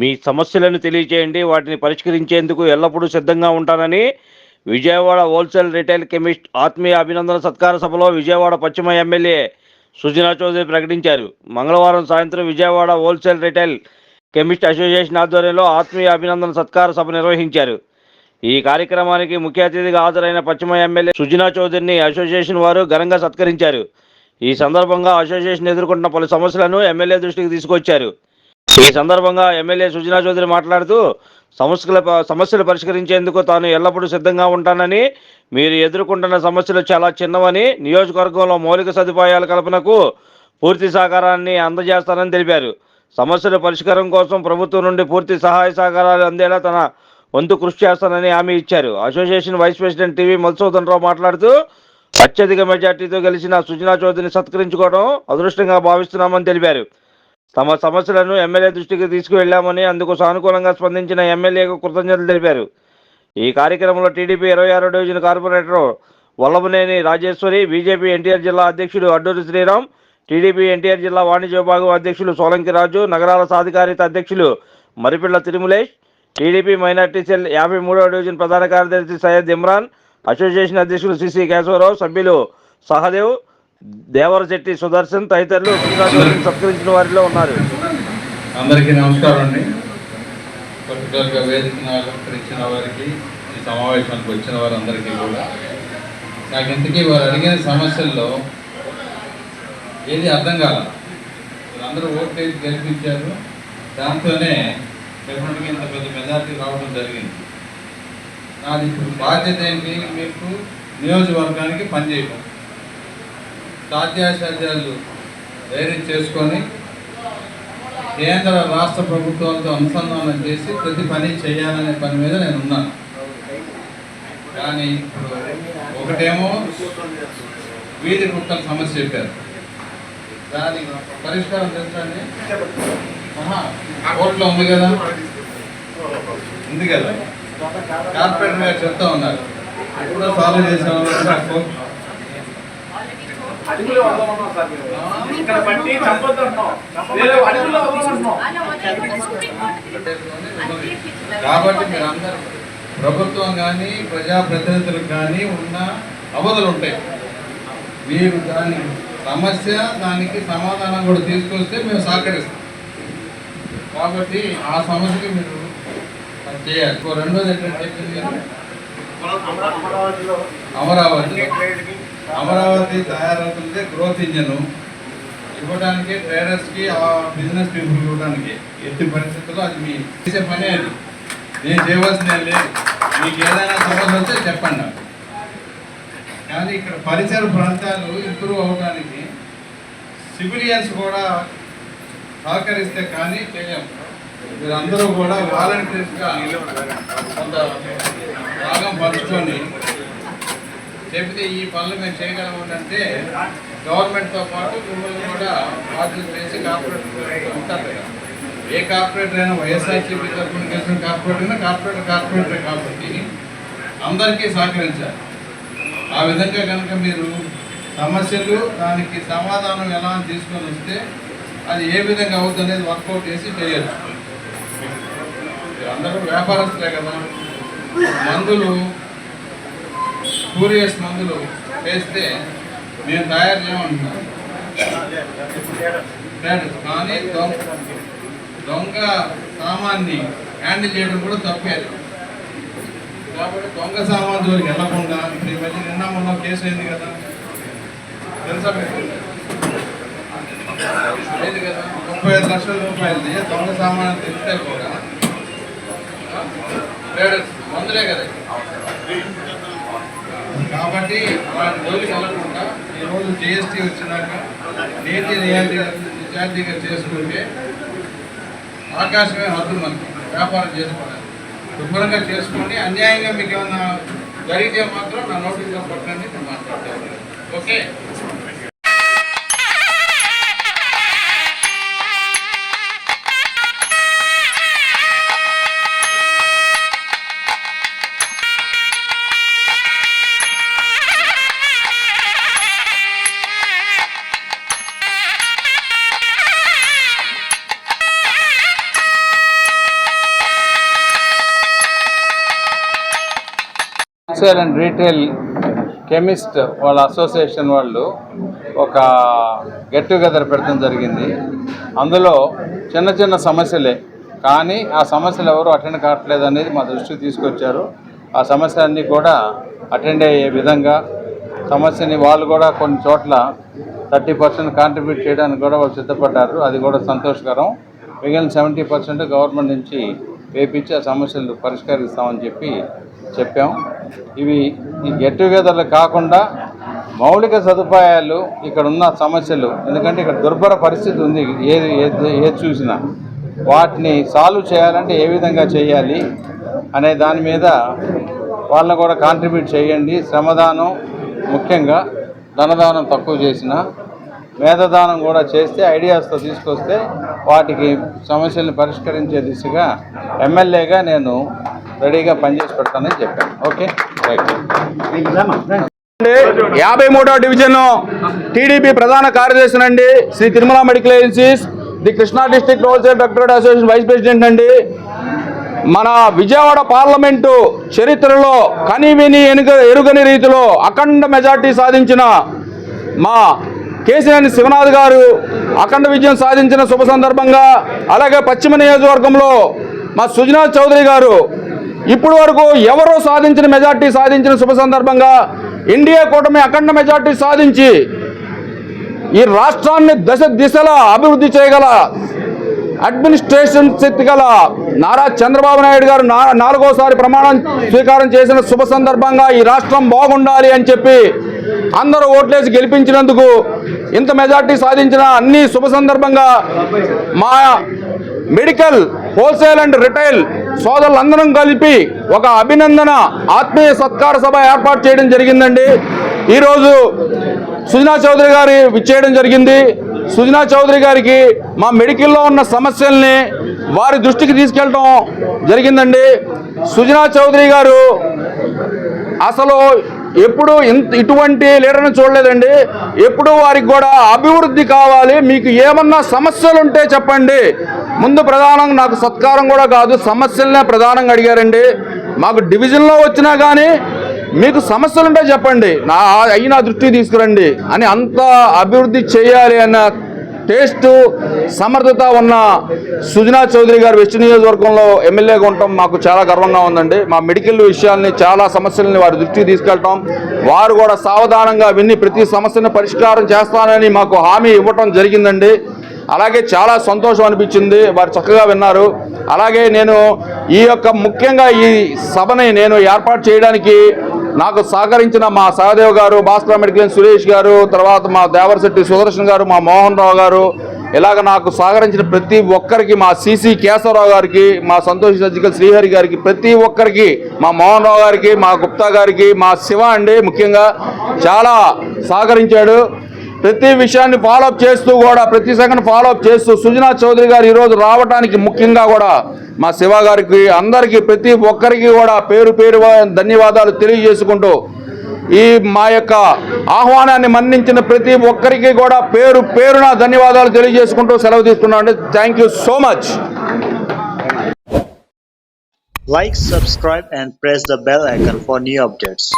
మీ సమస్యలను తెలియజేయండి వాటిని పరిష్కరించేందుకు ఎల్లప్పుడూ సిద్ధంగా ఉంటానని విజయవాడ హోల్సేల్ రిటైల్ కెమిస్ట్ ఆత్మీయ అభినందన సత్కార సభలో విజయవాడ పశ్చిమ ఎమ్మెల్యే సుజనా చౌదరి ప్రకటించారు. మంగళవారం సాయంత్రం Vijayawada wholesale retail chemist association ఆధ్వర్యంలో ఆత్మీయ అభినందన సత్కార సభ నిర్వహించారు. ఈ కార్యక్రమానికి ముఖ్య అతిథిగా హాజరైన పశ్చిమ ఎమ్మెల్యే సుజనా చౌదరిని అసోసియేషన్ వారు ఘనంగా సత్కరించారు. ఈ సందర్భంగా అసోసియేషన్ ఎదుర్కొంటున్న పలు సమస్యలను ఎమ్మెల్యే దృష్టికి తీసుకొచ్చారు. ఈ సందర్భంగా ఎమ్మెల్యే సుజనా చౌదరి మాట్లాడుతూ సమస్యల సమస్యలు పరిష్కరించేందుకు తాను ఎల్లప్పుడూ సిద్ధంగా ఉంటానని మీరు ఎదుర్కొంటున్న సమస్యలు చాలా చిన్నవని నియోజకవర్గంలో మౌలిక సదుపాయాల కల్పనకు పూర్తి సహకారాన్ని అందజేస్తానని తెలిపారు. సమస్యల పరిష్కారం కోసం ప్రభుత్వం నుండి పూర్తి సహాయ సహకారాలు అందేలా తన వంతు కృషి చేస్తానని హామీ ఇచ్చారు. Association vice president T V Madhusudan Rao మాట్లాడుతూ అత్యధిక మెజార్టీతో గెలిచిన సుజనా చౌదరిని సత్కరించుకోవడం అదృష్టంగా భావిస్తున్నామని తెలిపారు. తమ సమస్యలను ఎమ్మెల్యే దృష్టికి తీసుకువెళ్ళామని అందుకు సానుకూలంగా స్పందించిన ఎమ్మెల్యేకు కృతజ్ఞతలు తెలిపారు. ఈ కార్యక్రమంలో టీడీపీ ఇరవై ఆరో division corporator Vallabhaneni Rajeswari BJP NTR జిల్లా అధ్యక్షుడు అడ్డూరి శ్రీరామ్ టీడీపీ ఎన్టీఆర్ జిల్లా వాణిజ్య విభాగం అధ్యక్షులు సోలంకి రాజు నగరాల సాధికారిత అధ్యక్షులు Maripilla Tirumalesh TDP minority cell యాభై మూడవ డివిజన్ ప్రధాన కార్యదర్శి సయ్యద్ ఇమ్రాన్ అసోసియేషన్ అధ్యక్షులు సిసి కేశవరావు సభ్యులు సహదేవ్ దేవరశెట్టి సుదర్శన్ తదితరులు సత్కరించిన వారిలో ఉన్నారు. అందరికీ నమస్కారం అండి. పర్టికులర్గా వేదికను అలంకరించిన వారికి ఈ సమావేశానికి వచ్చిన వారందరికీ కూడా. నాకు ఇంతకీ వారు అడిగిన సమస్యల్లో ఏది అర్థం కాల? అందరూ ఓట్లు వేసి గెలిపించారు. దాంతోనే డెఫినెట్గా ఇంత పెద్ద మెజార్టీ రావడం జరిగింది. నాది ఇప్పుడు బాధ్యత ఏంటి? మీకు నియోజకవర్గానికి పనిచేయడం సాధ్యాసాధ్యాలు ధైర్యం చేసుకొని కేంద్ర రాష్ట్ర ప్రభుత్వాలతో అనుసంధానం చేసి ప్రతి పని చేయాలనే పని మీద నేను ఉన్నాను. కానీ ఇప్పుడు ఒకటేమో వీధి కుక్కల సమస్య చెప్పారు. దాని పరిష్కారం తెలుసండి కోర్టులో ఉంది కదా? ఉంది కదా? కార్పొరేటర్ గారు చెప్తా ఉన్నారు. ఎప్పుడో సాల్వ్ చేసాము అడుగులో వదలమన్నాం సార్ మీరు. ఇక్కడ అడుగులో వదలమంటున్నాం. కాబట్టి మీరందరూ ప్రభుత్వం కానీ ప్రజాప్రతినిధులకు కానీ ఉన్న అవధులు ఉంటాయి. మీరు దాని సమస్య దానికి సమాధానం కూడా తీసుకొస్తే మేము సహకరిస్తాం. కాబట్టి ఆ సమస్యకి మీరు చేయాలి. రెండోది ఏంటంటే అమరావతిలో. అమరావతి తయారవుతుంటే గ్రోత్ ఇంజన్ ఇవ్వడానికి ట్రేడర్స్కి ఆ బిజినెస్ పీపుల్ ఇవ్వడానికి ఎట్టి పరిస్థితుల్లో అది మీ చేసే పనే అది. నేను చేయవలసిన లేదు. మీకు ఏదైనా సమస్య వస్తే చెప్పండి నాకు. కానీ ఇక్కడ పరిసర ప్రాంతాలు ఇంప్రూవ్ అవ్వడానికి సివిలియన్స్ కూడా సహకరిస్తే కానీ చేయము మీరందరూ కూడా వాలంటీర్స్గా కొంత భాగం పంచుకొని చెబితే ఈ పనులు మేము చేయగలము అంటే గవర్నమెంట్తో పాటు మిమ్మల్ని కూడా బాధ్యత చేసి కార్పొరేటర్ ఉంటారు కదా. ఏ కార్పొరేటర్ అయినా వైఎస్ఆర్సీపీ తరఫున గెలిచిన కార్పొరేటర్ అయినా కార్పొరేటర్ కార్పొరేటర్ కాబట్టి అందరికీ సహకరించాలి. ఆ విధంగా కనుక మీరు సమస్యలు దానికి సమాధానం ఎలా అని తీసుకొని వస్తే అది ఏ విధంగా అవుతుంది అనేది వర్కౌట్ చేసి చేయాలి అందరూ వ్యాపారస్తులే కదా. మందులు సూరియస్ మందులు వేస్తే మేము తయారు చేయమంటున్నాం కానీ దొంగ దొంగ సామాన్ని హ్యాండిల్ చేయడం కూడా తప్పేది. కాబట్టి దొంగ సామాన్ జోలికి వెళ్ళకుండా ఇప్పుడు ఈ మధ్య నిన్న మొన్న కేసు అయింది కదా. తెలుసా మీకు? లేదు కదా. ముప్పై ఐదు లక్షల రూపాయలది దొంగ సామాన్ తెలిస్తే కూడా మందులే కదా. కాబట్టి అలాంటి జోలికి వెళ్ళకుండా ఈరోజు జిఎస్టీ వచ్చినాక నీతి నియాతి నిజాయితీగా చేసుకుంటే ఆకాశమే హద్దు మనకి వ్యాపారం చేసుకోవడానికి. శుభ్రంగా చేసుకోండి. అన్యాయంగా మీకు ఏమైనా జరిగితే మాత్రం నా నోటీస్లో పట్టండి నేను మాట్లాడతాను. Okay? Wholesale and retail chemist వాళ్ళ అసోసియేషన్ వాళ్ళు ఒక గెట్ టుగెదర్ పెట్టడం జరిగింది. అందులో చిన్న చిన్న సమస్యలే. కానీ ఆ సమస్యలు ఎవరు అటెండ్ కావట్లేదు అనేది మా దృష్టికి తీసుకొచ్చారు. ఆ సమస్యలన్నీ కూడా అటెండ్ అయ్యే విధంగా సమస్యని వాళ్ళు కూడా కొన్ని చోట్ల థర్టీ పర్సెంట్ కాంట్రిబ్యూట్ చేయడానికి కూడా వాళ్ళు సిద్ధపడ్డారు. అది కూడా సంతోషకరం. మిగిలిన సెవెంటీ పర్సెంట్ గవర్నమెంట్ నుంచి వేపించి ఆ సమస్యలు పరిష్కరిస్తామని చెప్పి చెప్పాం. ఇవి ఈ గెట్ టుగెదర్లు కాకుండా మౌలిక సదుపాయాలు ఇక్కడ ఉన్న సమస్యలు ఎందుకంటే ఇక్కడ దుర్భర పరిస్థితి ఉంది ఏది ఏది ఏది చూసినా. వాటిని సాల్వ్ చేయాలంటే ఏ విధంగా చేయాలి అనే దాని మీద వాళ్ళని కూడా కాంట్రిబ్యూట్ చేయండి. శ్రమదానం ముఖ్యంగా ధనదానం తక్కువ చేసిన. మేధదానం కూడా చేస్తే ఐడియాస్తో తీసుకొస్తే వాటికి సమస్యల్ని పరిష్కరించే దిశగా ఎమ్మెల్యేగా నేను రెడీగా పనిచేసి పెడతానని చెప్పాను. ఓకే? యాభై మూడో డివిజన్ టీడీపీ ప్రధాన కార్యదర్శి అండి Sri Tirumala medical agencies the Krishna district wholesale doctor association vice president అండి మన విజయవాడ పార్లమెంటు చరిత్రలో కనివిని ఎనుగ ఎరుగని రీతిలో అఖండ మెజార్టీ సాధించిన మా కేసినేని శివనాథ్ గారు అఖండ విజయం సాధించిన శుభ సందర్భంగా అలాగే పశ్చిమ నియోజకవర్గంలో మా సుజనా చౌదరి గారు ఇప్పటి వరకు ఎవరో సాధించిన మెజార్టీ సాధించిన శుభ సందర్భంగా ఇండియా కూటమి అఖండ మెజార్టీ సాధించి ఈ రాష్ట్రాన్ని దశ దిశలా అభివృద్ధి చేయగల అడ్మినిస్ట్రేషన్ శక్తి గల నారా చంద్రబాబు నాయుడు గారు నా నాలుగోసారి ప్రమాణం స్వీకారం చేసిన శుభ సందర్భంగా ఈ రాష్ట్రం బాగుండాలి అని చెప్పి అందరూ ఓట్లేసి గెలిపించినందుకు ఇంత మెజార్టీ సాధించిన అన్ని శుభ సందర్భంగా మా మెడికల్ హోల్సేల్ అండ్ రిటైల్ సోదరులందరం కలిపి ఒక అభినందన ఆత్మీయ సత్కార సభ ఏర్పాటు చేయడం జరిగిందండి. ఈరోజు సుజనా చౌదరి గారి విచ్చేయడం జరిగింది. సుజనా చౌదరి గారికి మా మెడికల్లో ఉన్న సమస్యల్ని వారి దృష్టికి తీసుకెళ్ళటం జరిగిందండి. సుజనా చౌదరి గారు అసలు ఎప్పుడు ఇంత ఇటువంటి లీడర్ని చూడలేదండి. ఎప్పుడు వారికి కూడా అభివృద్ధి కావాలి. మీకు ఏమన్నా సమస్యలు ఉంటే చెప్పండి. ముందు ప్రధానంగా నాకు సత్కారం కూడా కాదు సమస్యలనే ప్రధానంగా అడిగారండి. మాకు డివిజన్లో వచ్చినా కానీ మీకు సమస్యలు ఉంటే చెప్పండి. నా అయినా దృష్టి దృష్టికి తీసుకురండి. అని అంత అభివృద్ధి చేయాలి అన్న టేస్టు సమర్థత ఉన్న సుజనా చౌదరి గారు వెస్ట్ నియోజకవర్గంలో ఎమ్మెల్యేగా ఉండటం మాకు చాలా గర్వంగా ఉందండి. మా మెడికల్ విషయాల్ని చాలా సమస్యల్ని వారి దృష్టికి తీసుకెళ్ళటం వారు కూడా సావధానంగా విని ప్రతి సమస్యను పరిష్కారం చేస్తానని మాకు హామీ ఇవ్వటం జరిగిందండి. అలాగే చాలా సంతోషం అనిపించింది. వారు చక్కగా విన్నారు. అలాగే నేను ఈ యొక్క ముఖ్యంగా ఈ సభని నేను ఏర్పాటు చేయడానికి నాకు సహకరించిన మా సహదేవ్ గారు భాస్కర్ మెడికల్ సురేష్ గారు తర్వాత మా దేవరశెట్టి సుదర్శన్ గారు మా మోహన్ రావు గారు ఇలాగ నాకు సహకరించిన ప్రతి ఒక్కరికి మా సిసి కేశవరావు గారికి మా సంతోష్ సర్జికల్ శ్రీహరి గారికి ప్రతి ఒక్కరికి మా మోహన్ రావు గారికి మా గుప్తా గారికి మా శివ అండి ముఖ్యంగా చాలా సహకరించాడు. ప్రతి విషయాన్ని ఫాలోఅప్ చేస్తూ కూడా ప్రతి సెకండ్ ఫాలోఅప్ చేస్తూ సుజనా చౌదరి గారు ఈరోజు రావడానికి ముఖ్యంగా కూడా మా శివ గారికి అందరికీ ప్రతి ఒక్కరికి కూడా పేరు పేరు ధన్యవాదాలు తెలియజేసుకుంటూ ఈ మా యొక్క ఆహ్వానాన్ని మన్నించిన ప్రతి ఒక్కరికి కూడా పేరు పేరున ధన్యవాదాలు తెలియజేసుకుంటూ సెలవు తీసుకున్నాం thank you so much like subscribe and press the bell icon for new updates